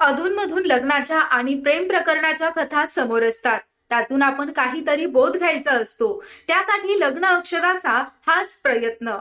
अधूनमधून लग्नाच्या आणि प्रेम प्रकरणाच्या कथा समोर असतात. त्यातून आपण काहीतरी बोध घ्यायचा असतो. त्यासाठी लग्न अक्षराचा हाच प्रयत्न.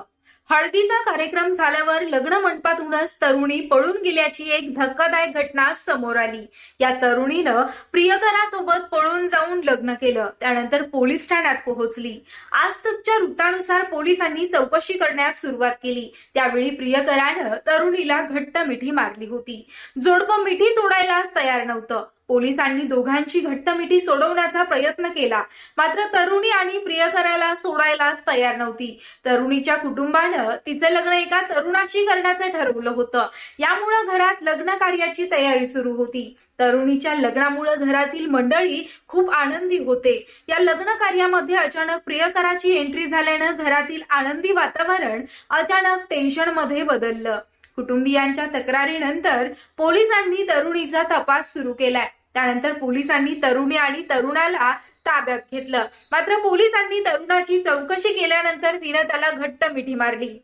हळदीचा कार्यक्रम झाल्यावर लग्न मंडपातूनच तरुणी पळून गेल्याची एक धक्कादायक घटना समोर आली. या तरुणीनं प्रियकरासोबत पळून जाऊन लग्न केलं. त्यानंतर पोलीस ठाण्यात पोहोचली. आज तकच्या वृत्तानुसार पोलिसांनी चौकशी करण्यास सुरुवात केली. त्यावेळी प्रियकरानं तरुणीला घट्ट मिठी मारली होती. जोडपं मिठी सोडायलाच तयार नव्हतं. पोलिसांनी दोघांची घट्ट मिठी सोडवण्याचा प्रयत्न केला. मात्र तरुणी आणि प्रियकराला सोडायलाच तयार नव्हती. तरुणीच्या कुटुंबानं तिचं लग्न एका तरुणाशी करण्याचं ठरवलं होतं. यामुळं घरात लग्न कार्याची तयारी सुरू होती. तरुणीच्या लग्नामुळे घरातील मंडळी खूप आनंदी होते. या लग्न कार्यामध्ये अचानक प्रियकराची एंट्री झाल्यानं घरातील आनंदी वातावरण अचानक टेन्शनमध्ये बदललं. कुटुंबियांच्या तक्रारीनंतर पोलिसांनी तरुणीचा तपास सुरू केलाय. त्यानंतर पोलिसांनी तरुणी आणि तरुणाला ताब्यात घेतलं. मात्र पोलिसांनी तरुणाची चौकशी केल्यानंतर तिनं त्याला घट्ट मिठी मारली.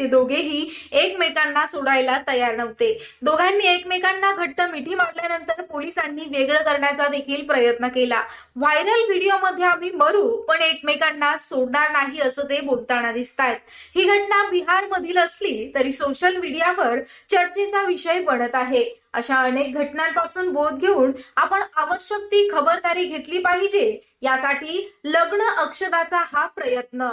ते दोघेही एकमेकांना सोडायला तयार नव्हते. दोघांनी एकमेकांना घट्ट मिठी मारल्यानंतर पोलिसांनी वेगळं करण्याचा देखील प्रयत्न केला. व्हायरल व्हिडिओमध्ये आम्ही मरू पण एकमेकांना सोडणार नाही असं ते बोलताना दिसत आहेत ही घटना बिहारमधील असली तरी सोशल मीडियावर चर्चेचा विषय बनत आहे. अशा अनेक घटनांपासून बोध घेऊन आपण आवश्यक ती खबरदारी घेतली पाहिजे यासाठी लग्न अक्षदाचा हा प्रयत्न.